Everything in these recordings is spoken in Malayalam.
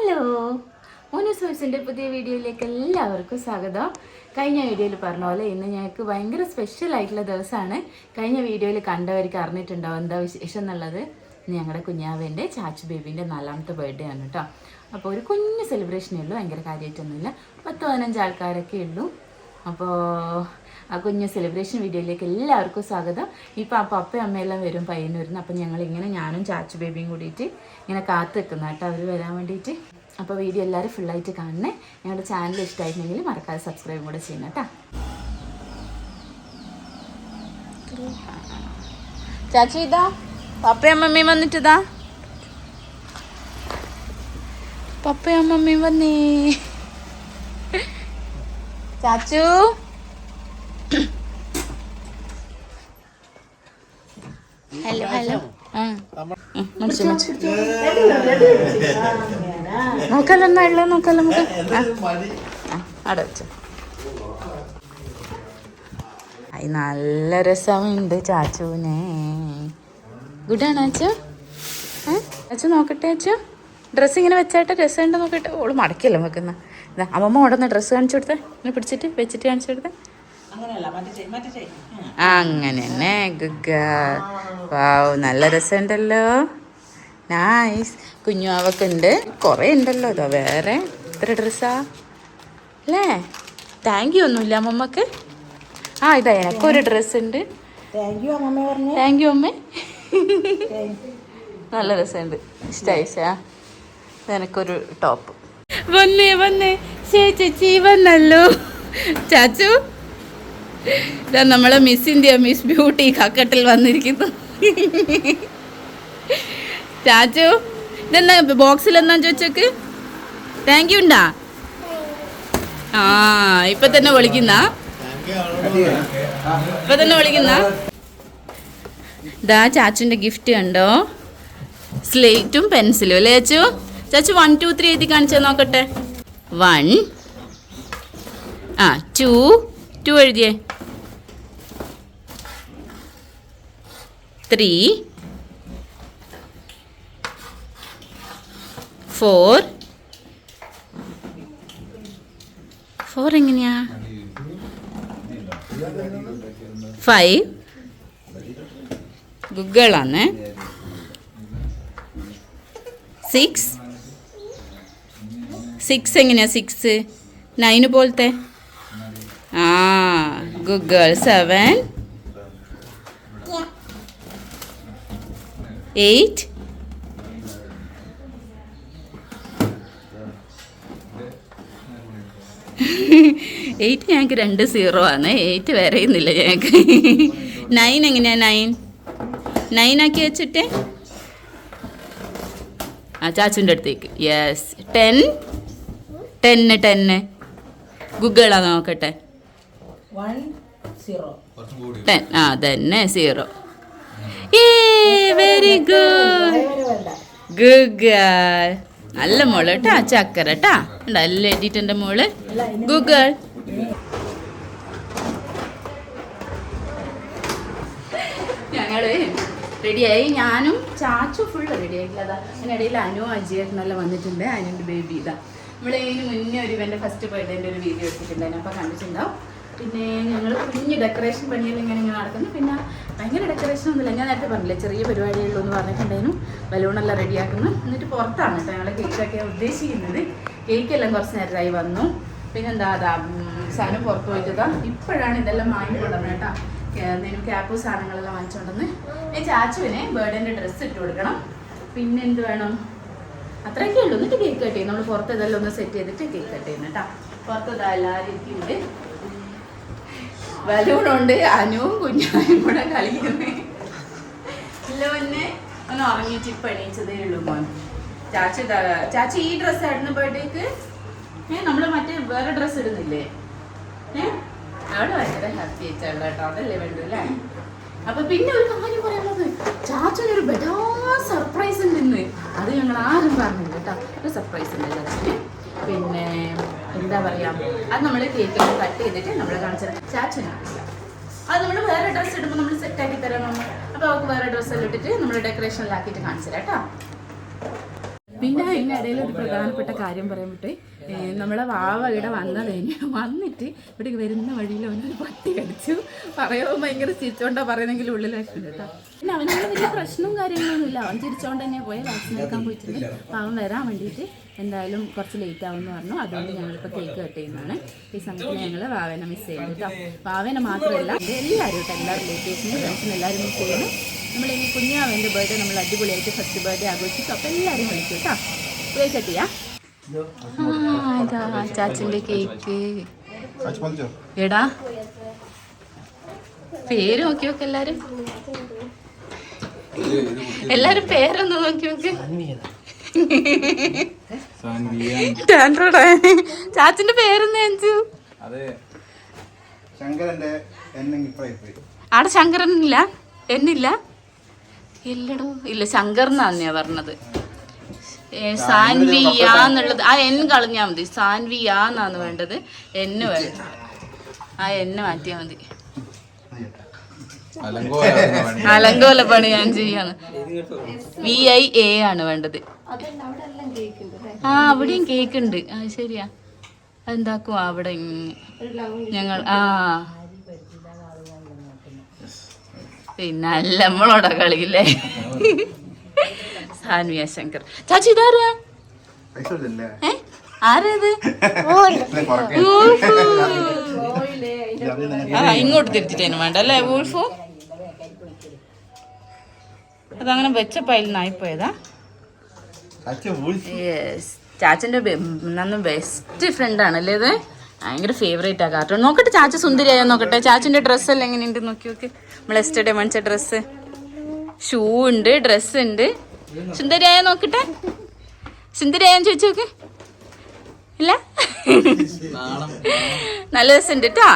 ഹലോ. മോനു സോഴ്സിന്റെ പുതിയ വീഡിയോയിലേക്ക് എല്ലാവർക്കും സ്വാഗതം. കഴിഞ്ഞ വീഡിയോയിൽ പറഞ്ഞ പോലെ ഇന്ന് ഞങ്ങൾക്ക് ഭയങ്കര സ്പെഷ്യൽ ആയിട്ടുള്ള ദിവസമാണ്. കഴിഞ്ഞ വീഡിയോയിൽ കണ്ടവർക്ക് അറിഞ്ഞിട്ടുണ്ടാവും എന്താ വിശേഷം എന്നുള്ളത്. ഞങ്ങളുടെ കുഞ്ഞാവേന്റെ ചാച്ചു ബേബീന്റെ നാലാമത്തെ ബർത്ത്ഡേ ആണ് കേട്ടോ അപ്പോൾ ഒരു കുഞ്ഞു സെലിബ്രേഷനേ ഉള്ളൂ ഭയങ്കര കാര്യമായിട്ടൊന്നുമില്ല. പത്ത് പതിനഞ്ച് ആൾക്കാരൊക്കെ ഉള്ളൂ. അപ്പോൾ ആ കുഞ്ഞു സെലിബ്രേഷൻ വീഡിയോയിലേക്ക് എല്ലാവർക്കും സ്വാഗതം. ഇപ്പോൾ ആ പപ്പയും അമ്മയെല്ലാം വരും പയ്യന്നൂരിന്ന്. അപ്പം ഞങ്ങൾ ഇങ്ങനെ ഞാനും ചാച്ചു ബേബിയും കൂടിയിട്ട് ഇങ്ങനെ കാത്തു നിൽക്കുന്ന കേട്ടോ. അവർ വരാൻ വേണ്ടിയിട്ട്. അപ്പോൾ വീഡിയോ എല്ലാവരും ഫുള്ളായിട്ട് കാണണേ. ഞങ്ങളുടെ ചാനൽ ഇഷ്ടമായിട്ടുണ്ടെങ്കിൽ മറക്കാതെ സബ്സ്ക്രൈബ് കൂടെ ചെയ്യണം കേട്ടോ. ചാച്ചു ഇതാ. പപ്പയും അമ്മമ്മയും വന്നിട്ടിതാ പപ്പയും അമ്മമ്മയും വന്നേ. ചാച്ചു. ഹലോ ഹലോ നോക്കാലോ എന്നാ നോക്കല്ലോ നമുക്ക് അവിടെ നല്ല രസമുണ്ട് ചാച്ചുവിനെ. ഗുഡാണ് അച്ഛ. അച്ചു നോക്കട്ടെ അച്ചു ഡ്രസ്സ് ഇങ്ങനെ വെച്ചായിട്ട് രസമുണ്ട് നോക്കട്ടെ. ഓൾ മടക്കിയല്ലോ വെക്കുന്ന ഇതാ അമ്മമ്മ ഉടനെ ഡ്രസ്സ് കാണിച്ചു കൊടുത്തേ. ഇങ്ങനെ പിടിച്ചിട്ട് വെച്ചിട്ട് കാണിച്ചു കൊടുത്തേ. അങ്ങനെ തന്നെ ഗുഗ. വാവ് നല്ല രസമുണ്ടല്ലോ. നൈസ് കുഞ്ഞു ഉണ്ട് കുറേ ഉണ്ടല്ലോ അതോ വേറെ എത്ര ഡ്രസ്സാ അല്ലേ? താങ്ക് യു ഒന്നുമില്ല അമ്മമ്മക്ക്. ആ ഇതാ എനക്കൊരു ഡ്രസ്സ് ഉണ്ട്. താങ്ക് യു അമ്മേ. നല്ല രസമുണ്ട്. ഇഷ്ടായിച്ചാ എനക്കൊരു ടോപ്പ് വന്നേ വന്നേ. ചേച്ചി വന്നല്ലോ. ചാച്ചു. ഇതാ നമ്മളെ മിസ് ഇന്ത്യ മിസ് ബ്യൂട്ടി കക്കട്ടിൽ വന്നിരിക്കുന്നു. ചാച്ചു ഇതെന്നാ ബോക്സിൽ എന്നാ ചോദിച്ചോക്ക്? താങ്ക് യു ഉണ്ടാ? ആ ഇപ്പൊ തന്നെ വിളിക്കുന്ന? ഇപ്പൊ തന്നെ വിളിക്കുന്ന? ഇതാ ചാച്ചുന്റെ ഗിഫ്റ്റ് കണ്ടോ? സ്ലേറ്റും പെൻസിലും അല്ലേ ചാച്ചു? ചാച്ചു വൺ ടു ത്രീ എഴുതി കാണിച്ചാൽ നോക്കട്ടെ. വൺ ആ ടു ടു എഴുതിയേ. ത്രീ ഫോർ ഫോർ എങ്ങനെയാ? ഫൈവ് ഗുഗിളാണ്. സിക്സ് സിക്സ് എങ്ങനെയാ? സിക്സ് നയന് പോലത്തെ. ആ ഗുഗിൾ സെവൻ എയ്റ്റ് എയ്റ്റ് ഞങ്ങൾക്ക് രണ്ട് സീറോ ആണ്. എയ്റ്റ് വരയുന്നില്ല ഞങ്ങൾക്ക് നയൻ എങ്ങനെയാ നയൻ നയൻ ആക്കി വെച്ചിട്ട്? ആ ചാച്ചുന്റെ അടുത്തേക്ക്. യെസ് ടെൻ ടെന്ന് ടെന്ന് ഗുഗിളാ നോക്കട്ടെ. വൺ സീറോ ടെൻ ആ തന്നെ സീറോ ഏ വെരി ഗുഡ് ഗുഡ് നല്ല മോൾ കേട്ടാ ചക്കര കേട്ടാ നല്ല എഡിറ്റന്റെ മോൾ. ഗുഗിൾ ഞങ്ങൾ റെഡിയായി ഞാനും ചാച്ചു ഫുള്ള് റെഡി ആയിട്ടില്ല. അതിനിടയിൽ അനു അജിയേട്ടനെല്ലാം വന്നിട്ടുണ്ട്. അനുവിന്റെ ബേബി ഇതാ. നമ്മൾ ഇതിന് മുന്നേ ഒരു ഇവന്റെ ഫസ്റ്റ് ബർത്ത്ഡേന്റെ ഒരു വീഡിയോ എടുത്തിട്ടുണ്ടായിരുന്നു. അപ്പോൾ കണ്ടിട്ടുണ്ടാവും. പിന്നെ ഞങ്ങൾ കുഞ്ഞ് ഡെക്കറേഷൻ പണിയെല്ലാം ഇങ്ങനെ ഇങ്ങനെ നടക്കുന്നു. പിന്നെ ഭയങ്കര ഡെക്കറേഷൻ ഒന്നുമില്ല. ഞാൻ നേരത്തെ പറഞ്ഞില്ല ചെറിയ പരിപാടികളുള്ളൂ എന്ന് പറഞ്ഞിട്ടുണ്ടായിരുന്നു. ബലൂണെല്ലാം റെഡിയാക്കുന്നു എന്നിട്ട് പുറത്താണ് കേട്ടോ ഞങ്ങൾ കേക്കൊക്കെ ഉദ്ദേശിക്കുന്നത്. കേക്കെല്ലാം കുറച്ച് നേരമായി വന്നു. പിന്നെന്താ അതാ സാധനം പുറത്ത് പോയിട്ടതാ. ഇപ്പോഴാണ് ഇതെല്ലാം വാങ്ങിക്കൊണ്ടുവന്നത് കേട്ടോ. എന്തെങ്കിലും ക്യാപ്പ് സാധനങ്ങളെല്ലാം വാങ്ങിച്ചുകൊണ്ടെന്ന് ഈ ചാച്ചുവിനെ ബേർഡേന്റെ ഡ്രസ്സ് ഇട്ട് കൊടുക്കണം. പിന്നെ എന്ത് വേണം? അത്രയൊക്കെ ഉള്ളൂ. എന്നിട്ട് കേക്ക് കട്ട് ചെയ്യും നമ്മൾ പുറത്ത് ഇതെല്ലാം ഒന്ന് സെറ്റ് ചെയ്തിട്ട് കേക്ക് കട്ട് ചെയ്യുന്നു കേട്ടോ. പുറത്ത് ഇതാ എല്ലാവരും ഇരിക്കുന്നുണ്ട്. ബലൂണുണ്ട് അനുവും കുഞ്ഞാനും കൂടെ കളിക്കുന്നു. ഇല്ല മുന്നേ ഒന്ന് ഉറങ്ങിയിട്ട് ഇപ്പം എണീച്ചതേ ഉള്ളൂ മോൻ. ചാച്ചി ചാച്ചി ഈ ഡ്രസ്സ് ആയിരുന്നു ബർത്ത്ഡേക്ക് ഏ നമ്മൾ മറ്റേ വേറെ ഡ്രസ്സ് ഇടുന്നില്ലേ? ഏഹ് അവിടെ ഭയങ്കര ഹാപ്പി ആയിട്ടുള്ള കേട്ടോ. അതല്ലേ വേണ്ടു അല്ലേ? അപ്പൊ പിന്നെ ഒരു കാര്യം പറയാനുള്ളത്. ചാച്ചനൊരു ഒരു സർപ്രൈസ് ഉണ്ട് അത് ഞങ്ങൾ ആരും പറഞ്ഞില്ല കേട്ടോ. ഒരു സർപ്രൈസ് ഉണ്ട് ചാച്ചന്. പിന്നെ എന്താ പറയാ? അത് നമ്മൾ കേക്കിൽ കട്ട് ചെയ്തിട്ട് നമ്മൾ കാണിച്ചത് ചാച്ചനാണില്ല അത് നമ്മൾ വേറെ ഡ്രസ്സ് ഇടുമ്പോൾ നമ്മൾ സെറ്റ് ആക്കി തരാം നമ്മൾ അപ്പോൾ അവർക്ക് വേറെ ഡ്രസ്സ് എല്ലാം ഇട്ടിട്ട് നമ്മൾ ഡെക്കറേഷനിലാക്കിയിട്ട് കാണിച്ചു തരാം കേട്ടോ പിന്നെ അതിനിടയിൽ ഒരു പ്രധാനപ്പെട്ട കാര്യം പറയാൻ വിട്ടേ ഏ, നമ്മളെ വാവ ഇവിടെ വന്നതേന് വന്നിട്ട് ഇവിടെ വരുന്ന വഴിയിൽ അവനൊരു പട്ടി കടിച്ചു. പറയുമ്പോൾ ഭയങ്കര ചിരിച്ചോണ്ടാ പറയുന്നെങ്കിൽ വിഷമം കേട്ടോ. പിന്നെ അവനോട് വലിയ പ്രശ്നവും കാര്യങ്ങളൊന്നും ഇല്ല അവൻ ചിരിച്ചോണ്ട് തന്നെ പോയി വാക്സിൻ എടുക്കാൻ പോയിട്ടുണ്ട്. അപ്പോൾ അവൻ വരാൻ വേണ്ടിയിട്ട് എന്തായാലും കുറച്ച് ലേറ്റ് ആവുമെന്ന് പറഞ്ഞു. അതുകൊണ്ട് ഞങ്ങളിപ്പോൾ കേക്ക് കട്ട് ചെയ്യുന്നതാണ്. ഈ സമയത്ത് ഞങ്ങൾ വാവേനെ മിസ് ചെയ്യുന്നു കേട്ടോ. വാവേനെ മാത്രമല്ല എല്ലാവരും എല്ലാ റിലേറ്റീവ്സിനും ഫ്രണ്ട്സിനും എല്ലാവരും മിസ് ചെയ്യുന്നു. നമ്മൾ ഇനി കുഞ്ഞാവേന്റെ ബർത്ത്ഡേ നമ്മൾ അടിപൊളിയായിട്ട് ഫസ്റ്റ് ബർത്ത്ഡേ ആഘോഷിച്ചു അപ്പോൾ എല്ലാവരും വിളിക്കും കേട്ടോ. കേക്ക് കട്ട് ചെയ്യാം ഇതാ ചാച്ചന്റെ കേക്ക്. എടാ. പേര് നോക്കി നോക്ക് എല്ലാരും. എല്ലാരും പേരൊന്ന് നോക്കി നോക്ക്. ചാച്ചന്റെ പേരൊന്ന് അഞ്ചു. അതെ. ശങ്കരന്റെ എന്നെങ്കിൽ പോയി ആടെ ശങ്കരനില്ല. എന്നില്ല. ഇല്ലടോ. ഇല്ല എന്നാ പറഞ്ഞത്. സാൻവി യാ എന്നുള്ളത്. ആ എൻ കളഞ്ഞാൽ മതി. സാൻവി യാ എന്നാണ് വേണ്ടത്. എന്ന് വേണ്ട ആ എന്ന് മാറ്റിയാൽ മതി. അലങ്കോല പണി ഞാൻ ചെയ്യാണ്. വി ഐ എ ആണ് വേണ്ടത്. ആ അവിടെയും കേക്ക് ഉണ്ട് ആ ശരിയാ. അതെന്താക്കും അവിടെ ഞങ്ങൾ ആ. പിന്നെ അല്ല നമ്മളോടെ കളിയില്ലേ? സാൻവിയ ശങ്കർ. ചാച്ചി ഇതാരാ? ആരത്? ആ ഇങ്ങോട്ട് തിരിച്ചിട്ടേനു വേണ്ട അല്ലേ വൂൾഫു അതങ്ങനെ വെച്ചപ്പോ അതിൽ നായിപ്പോയതാ യെസ് ചാച്ചന്റെ നന്ന് ബെസ്റ്റ് ഫ്രണ്ട് ആണല്ലേ ഇത്? ഭയങ്കര ഫേവറേറ്റ് ആ കാർട്ടൂൺ നോക്കട്ടെ ചാച്ച സുന്ദരിയായോ നോക്കട്ടെ? ചാച്ചന്റെ ഡ്രസ്സ് എല്ലാം എങ്ങനെയുണ്ട്? നോക്കി നോക്കി. നമ്മൾ എസ്റ്റർഡേ മേടിച്ച ഡ്രസ്സ് ഷൂ ഉണ്ട് ഡ്രസ്സ് ഉണ്ട്. സുന്ദരിയായോ നോക്കട്ടെ. സുന്ദരിയായോ ചോദിച്ചു നോക്ക്. ഇല്ല? നല്ല രസമുണ്ട് കേട്ടോ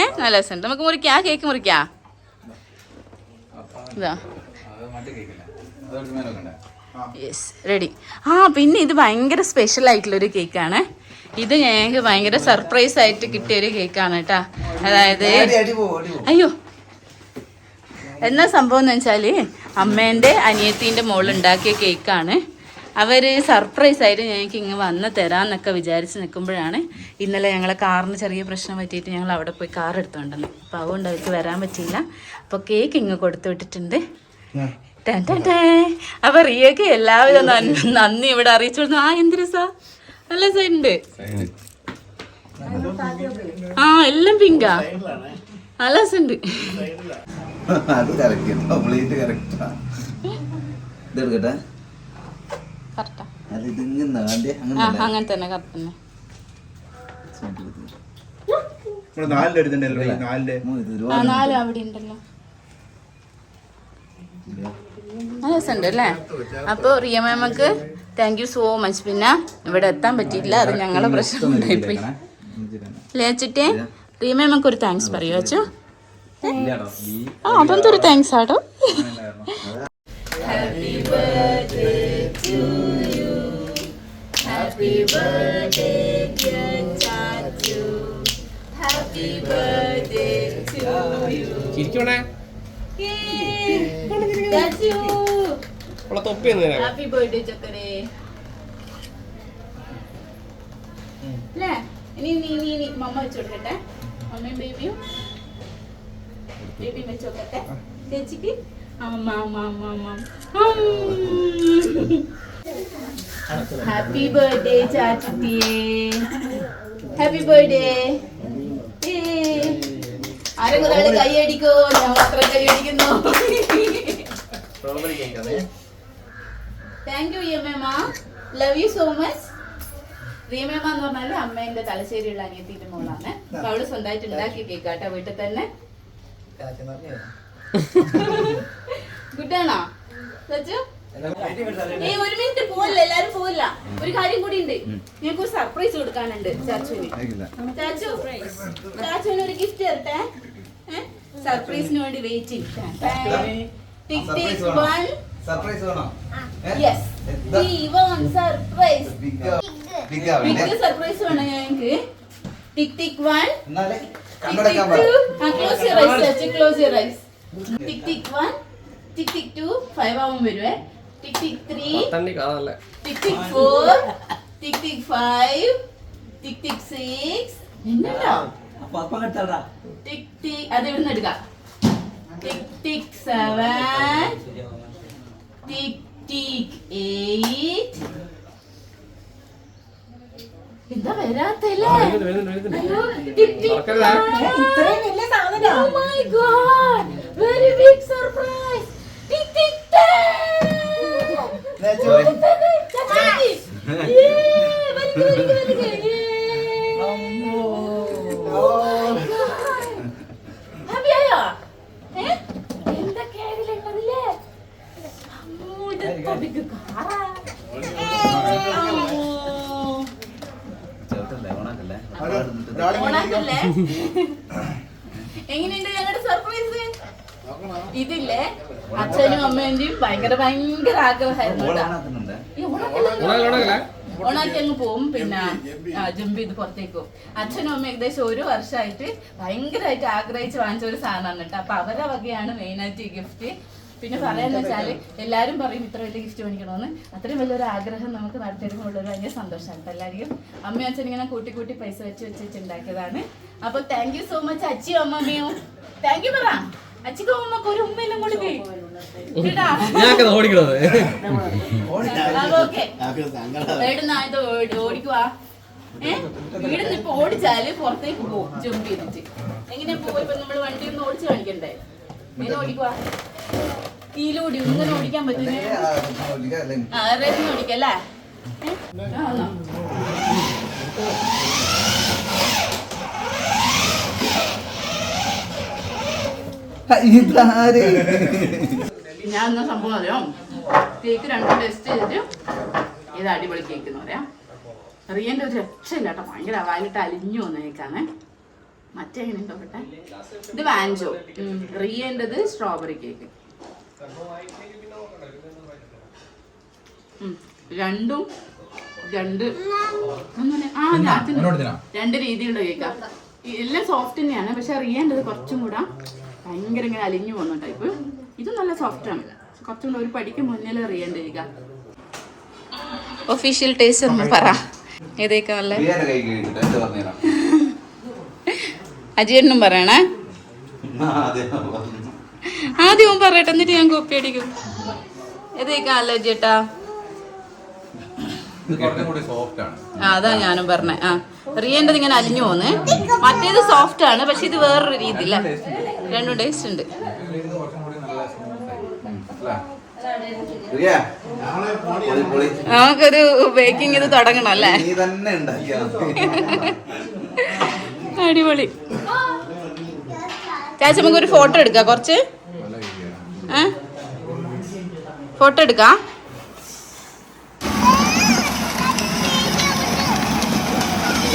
ഏ? നല്ല രസമുണ്ട് നമുക്ക് മുറിക്കാ. കേക്ക് മുറിക്കാ. ഇതാ. യെസ് റെഡി ആ പിന്നെ ഇത് ഭയങ്കര സ്പെഷ്യൽ ആയിട്ടുള്ളൊരു കേക്കാണ്. ഇത് ഞങ്ങൾക്ക് ഭയങ്കര സർപ്രൈസ് ആയിട്ട് കിട്ടിയ ഒരു കേക്കാണ് കേട്ടാ അതായത് അയ്യോ എന്നാ സംഭവം എന്ന് വെച്ചാൽ അമ്മേന്റെ അനിയത്തിന്റെ മോൾ ഉണ്ടാക്കിയ കേക്കാണ്. അവർ സർപ്രൈസ് ആയിട്ട് ഞങ്ങൾക്ക് ഇങ്ങ് വന്ന് തരാന്നൊക്കെ വിചാരിച്ച് നിൽക്കുമ്പോഴാണ് ഇന്നലെ ഞങ്ങളെ കാറിന് ചെറിയ പ്രശ്നം പറ്റിയിട്ട് ഞങ്ങൾ അവിടെ പോയി കാർ എടുത്തുകൊണ്ടെന്ന് അപ്പോൾ അതുകൊണ്ട് അവർക്ക് വരാൻ പറ്റിയില്ല. അപ്പോൾ കേക്ക് ഇങ്ങ് കൊടുത്തു വിട്ടിട്ടുണ്ട്. അപ്പൊ റിയക്ക് എല്ലാവരും നന്ദി നന്ദി ഇവിടെ അറിയിച്ചു കൊടുത്തു ആ എന്ത് രസാ. നല്ല സൈഡ്. ആ എല്ലാം പിങ്കാ. നല്ല രസമുണ്ട്. അത് കറക്റ്റ്. കംപ്ലീറ്റ് കറക്റ്റാ ഇതെടുക്കട്ടെ അത് ഇതിങ്ങനെ അങ്ങനെ തന്നെ കറക്റ്റ് നാലും അവിടെ ഉണ്ടല്ലോ. രസമുണ്ട് അല്ലേ? അപ്പോൾ റിയ മാമക്ക് താങ്ക് യു സോ മച്ച് പിന്നെ ഇവിടെ എത്താൻ പറ്റിയില്ല അത് ഞങ്ങളെ പ്രശ്നം ഉണ്ടായിപ്പോയി. ലേച്ചിട്ടേ റിയ മാമക്ക് ഒരു താങ്ക്സ് പറയുവച്ചോ അച്ചു. ആ അതെന്താ ഒരു താങ്ക്സ് ആട്ടോ ചിരിക്കണേ. തൊപ്പി ഹാപ്പി ബർത്ത്ഡേ ചക്കരേ. ഇനി നീ നീ നീ മമ്മ വെച്ചോട്ടെ മമ്മയും ബേബിയും ബേബിയും വെച്ച് നോക്കട്ടെ ചേച്ചിക്ക് ഹാപ്പി ബർത്ത്ഡേ ചാച്ചുട്ടിയെ ഹാപ്പി ബർത്ത്ഡേ ആരെങ്കിലും ഒരാൾ കൈയടിക്കോ ഞാൻ മാത്രം കൈയടിക്കുന്നു താങ്ക് യു റിയമേമ ലവ് യു സോ മച്ച് റിയമേമ എന്ന് അമ്മേന്റെ തലശ്ശേരിയുള്ള അനിയത്തിന്റെ മോളാണ്. അപ്പൊ അവൾ സ്വന്തമായിട്ട് ഉണ്ടാക്കി കേക്കാട്ടോ വീട്ടിൽ തന്നെ. ഗുഡാണോ സച്ചു ഏയ് ഒരു മിനിറ്റ് പോവില്ല എല്ലാരും പോവില്ല ഒരു കാര്യം കൂടി ഉണ്ട് ഞങ്ങൾക്ക് ഒരു സർപ്രൈസ് കൊടുക്കാനുണ്ട് ചാച്ചുവിന് ചാച്ചു ചാച്ചുവിന് ഒരു ഗിഫ്റ്റ് തരട്ടെ സർപ്രൈസിന് വേണ്ടി വെയിറ്റ് ടിക് വൺ സർപ്രൈസ് വേണോ യെസ് സർപ്രൈസ് ബിഗ് സർപ്രൈസ് വേണം ഞങ്ങൾക്ക് ടിക് ടിക് വൺ കണ്ണടക്കാൻ പറ. Close your close your eyes tick tick 1 tick tick 2 5 ആവുമ്പോൾ വരുവേ. ടിക് ടിക് 3 തണ്ടി കാണാനല്ലേ. Tick tick 4 tick tick 5 tick tick 6 എന്നടാ അപ്പ അപ്പ കട്ടടാ ടിക് ടിക് അത് ഇവിടുന്ന് എടുക്കാം. ടിക് ടിക് 7 ടിക് ടിക് 8 മറക്കരുതേ. വരാത്തല്ലേ ഇത്രയും വലിയ സാധനം Oh my god! Very എങ്ങനെയുണ്ട് ഞങ്ങളുടെ സർപ്രൈസ്? ഇതില്ലേ? അച്ഛനും അമ്മേന്റെയും ഭയങ്കര ഭയങ്കര ആഗ്രഹമായിരുന്നു? ഓണാക്കി അങ്ങ് പോവും പിന്നെ ജമ്പ്. ചെയ്ത് പുറത്തേക്ക് പോകും. അച്ഛനും അമ്മ ഏകദേശം ഒരു വർഷമായിട്ട് ഭയങ്കരമായിട്ട് ആഗ്രഹിച്ച് വാങ്ങിച്ച ഒരു സാധനമാണ് കേട്ടോ. അപ്പൊ അവരുടെ വകയാണ് മെയിനായിട്ട് ഈ ഗിഫ്റ്റ് പിന്നെ പറയാന്ന് വെച്ചാൽ എല്ലാരും പറയും ഇത്ര വലിയ ഗിഫ്റ്റ് മേടിക്കണമെന്ന് അത്രയും വലിയൊരു ആഗ്രഹം നമുക്ക് നടത്തിയെടുക്കുമ്പോൾ ഒരു വലിയ സന്തോഷമാണ് എല്ലാരെയും എല്ലാവരും അമ്മയും അച്ഛനും ഇങ്ങനെ കൂട്ടി കൂട്ടി പൈസ വെച്ച് വെച്ച് ഉണ്ടാക്കിയതാണ്. അപ്പൊ താങ്ക് യു സോ മച്ച് അച്ചിയും അമ്മമ്മയും. താങ്ക് യു പറ. അച്ഛക്കും അമ്മയ്ക്ക് ഒരു ഉമ്മയിലും കൊടുക്കേ ഓടിക്കണത്. ഓടിക്കുവാ? വീടിന്ന് ഇപ്പൊ ഓടിച്ചാൽ പുറത്തേക്ക് പോകും ജമ്പ് ചെയ്തിട്ട്. എങ്ങനെയാ പോയി നമ്മൾ വണ്ടി ഒന്ന് ഓടിച്ചു കാണിക്കണ്ടേ? ഇങ്ങനെ ഓടിക്കാൻ പറ്റുന്നേ ഓടിക്കല്ലേ ഇതാര്? ഞാൻ എന്നാ സംഭവം അറിയോ? കേക്ക് രണ്ടും ടെസ്റ്റ് ചെയ്തിട്ട് ഇത് അടിപൊളി കേക്ക് എന്ന് പറയാം. റിയന്റെ ഒരു രക്ഷയില്ല കേട്ടോ. ഭയങ്കര വാലിട്ട് അലിഞ്ഞു വന്ന കേക്കാണ് മറ്റേ എങ്ങനെ നോക്കട്ടെ ഇത് വാൻജോ റിയന്റെത് സ്ട്രോബെറി കേക്ക്. രണ്ടും രണ്ട് രണ്ട് രീതിയിലുള്ള കേക്കാ എല്ലാം സോഫ്റ്റ് തന്നെയാണ്. പക്ഷെ റിയന്റെത് കുറച്ചും കൂടെ ഭയങ്കര ഇങ്ങനെ അലിഞ്ഞു പോകുന്ന ടൈപ്പ് ഇത് നല്ല സോഫ്റ്റ് ആണ്. കുറച്ചും കൂടെ ഒരു പടിക്ക് മുന്നിൽ റിയന്റെ കേക്ക ഒഫീഷ്യൽ ടേസ്റ്റ് ഒന്ന് പറ. ഏതൊക്കെ നല്ല അജിയണ്ണും പറയണേ. ആദ്യവും ആദ്യം പറയട്ടെ എന്നിട്ട് ഞാൻ കോപ്പി അടിക്കും. ഏതേക്കാ അതാ ഞാനും പറഞ്ഞേ. ആ റിയന്റെത് ഇങ്ങനെ അലിഞ്ഞു പോന്ന്. മറ്റേത് സോഫ്റ്റ് ആണ് പക്ഷെ ഇത് വേറൊരു രീതിയില്ല രണ്ടും ടേസ്റ്റ് ഉണ്ട്. നമുക്കൊരു ബേക്കിംഗ് ഇത് തുടങ്ങണം അല്ലേ? അടിപൊളി. ചേച്ചി നമുക്ക് ഒരു ഫോട്ടോ എടുക്കാം. കുറച്ച്? ഫോട്ടോ എടുക്കാം?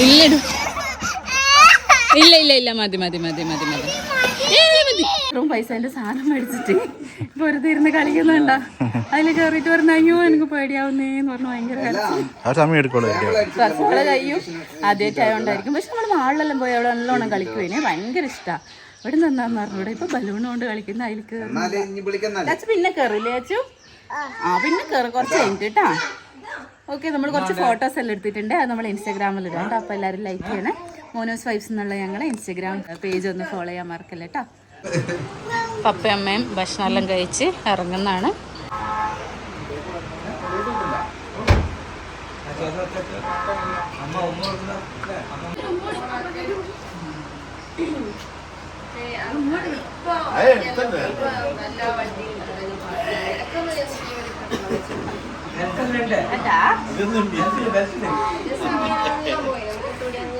ഇല്ല ഇല്ല ഇല്ല ഇല്ല. മതി മതി മതി മതി മതി. ഇത്രയും പൈസന്റെ സാധനം മേടിച്ചിട്ട് വെറുതെ ഇരുന്ന് കളിക്കുന്നുണ്ടോ. അതിൽ കയറിയിട്ട് പറഞ്ഞ അയ്യോ എനിക്ക് പേടിയാവുന്നേന്ന് പറഞ്ഞു ഭയങ്കര കഴിയും. ആദ്യമായിട്ടായോണ്ടായിരിക്കും പക്ഷെ നമ്മൾ മാളിലെല്ലാം പോയി അവിടെ നല്ലോണം കളിക്കുവേനെ ഭയങ്കര ഇഷ്ടാ. ഇവിടെ നിന്നാന്ന് ഇവിടെ ഇപ്പൊ ബലൂൺ കൊണ്ട് കളിക്കുന്ന അതിൽ കേറി. പിന്നെ കയറില്ലേ അച്ചു ആ പിന്നെ കയറി കുറച്ച് കഴിഞ്ഞിട്ടാ. ഓക്കെ നമ്മൾ കുറച്ച് ഫോട്ടോസ് എല്ലാം എടുത്തിട്ടുണ്ട്. അത് നമ്മൾ ഇൻസ്റ്റാഗ്രാമിൽ ഇടാം അപ്പൊ അപ്പോൾ എല്ലാവരും ലൈക്ക് ചെയ്യണേ. മോനോസ് വൈബ്സ് എന്നുള്ള ഞങ്ങളെ ഇൻസ്റ്റഗ്രാം പേജ് ഒന്ന് ഫോളോ ചെയ്യാൻ മറക്കല്ലേ കേട്ടോ പപ്പയമ്മയും ഭക്ഷണമെല്ലാം കഴിച്ച് ഇറങ്ങുന്നതാണ്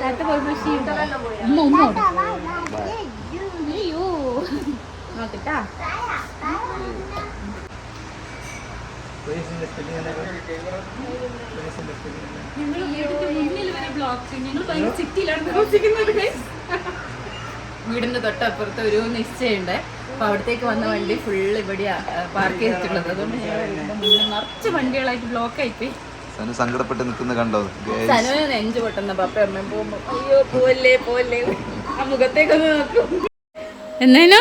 അതാ ഉമ്മ ഉമ്മ അയ്യോ. നോക്കട്ടാ. ഞങ്ങൾ വീടിന്റെ മുന്നിൽ വരെ ബ്ലോക്ക് ഞങ്ങൾ ഭയങ്കര സിറ്റിയിലാണ് താമസിക്കുന്നത് guys. വീടിന്റെ തൊട്ടപ്പുറത്ത് ഒരു നിശ്ചയുണ്ട് അപ്പൊ അവിടത്തേക്ക് വന്ന വണ്ടി ഫുള്ള് ഇവിടെയാ പാർക്ക് ചെയ്തിട്ടുള്ളത്. അതുകൊണ്ട് ഞങ്ങൾ നിറച്ച് വണ്ടികളായിട്ട് ബ്ലോക്ക് ആയിപ്പോയി. സനു സങ്കടപ്പെട്ട് നിൽക്കുന്ന കണ്ടോ? സനുവിന് നെഞ്ചു പൊട്ടുന്ന പപ്പ അമ്മയും പോകുമ്പോ അയ്യോ പോലെ പോലെ ആ മുഖത്തേക്കൊന്ന് നോക്കും. എന്നേനോ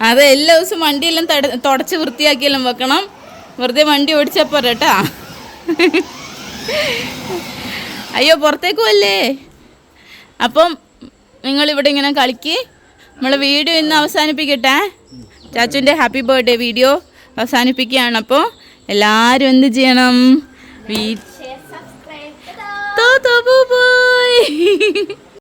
അത് എല്ലാ ദിവസവും വണ്ടിയെല്ലാം തട- തുടച്ച് വൃത്തിയാക്കിയെല്ലാം വെക്കണം. വെറുതെ വണ്ടി ഓടിച്ചപ്പോ പോരട്ടാ അയ്യോ പുറത്തേക്ക് പോവല്ലേ? അപ്പം നിങ്ങൾ ഇവിടെ ഇങ്ങനെ കളിക്ക്. നമ്മളെ വീഡിയോ ഇന്ന് അവസാനിപ്പിക്കട്ടെ. ചാച്ചുന്റെ ഹാപ്പി ബർത്ത്ഡേ വീഡിയോ അവസാനിപ്പിക്കുകയാണ്. അപ്പോൾ എല്ലാവരും എന്ത് ചെയ്യണം? വീ തോ സബ്സ്ക്രൈബ് ബൈ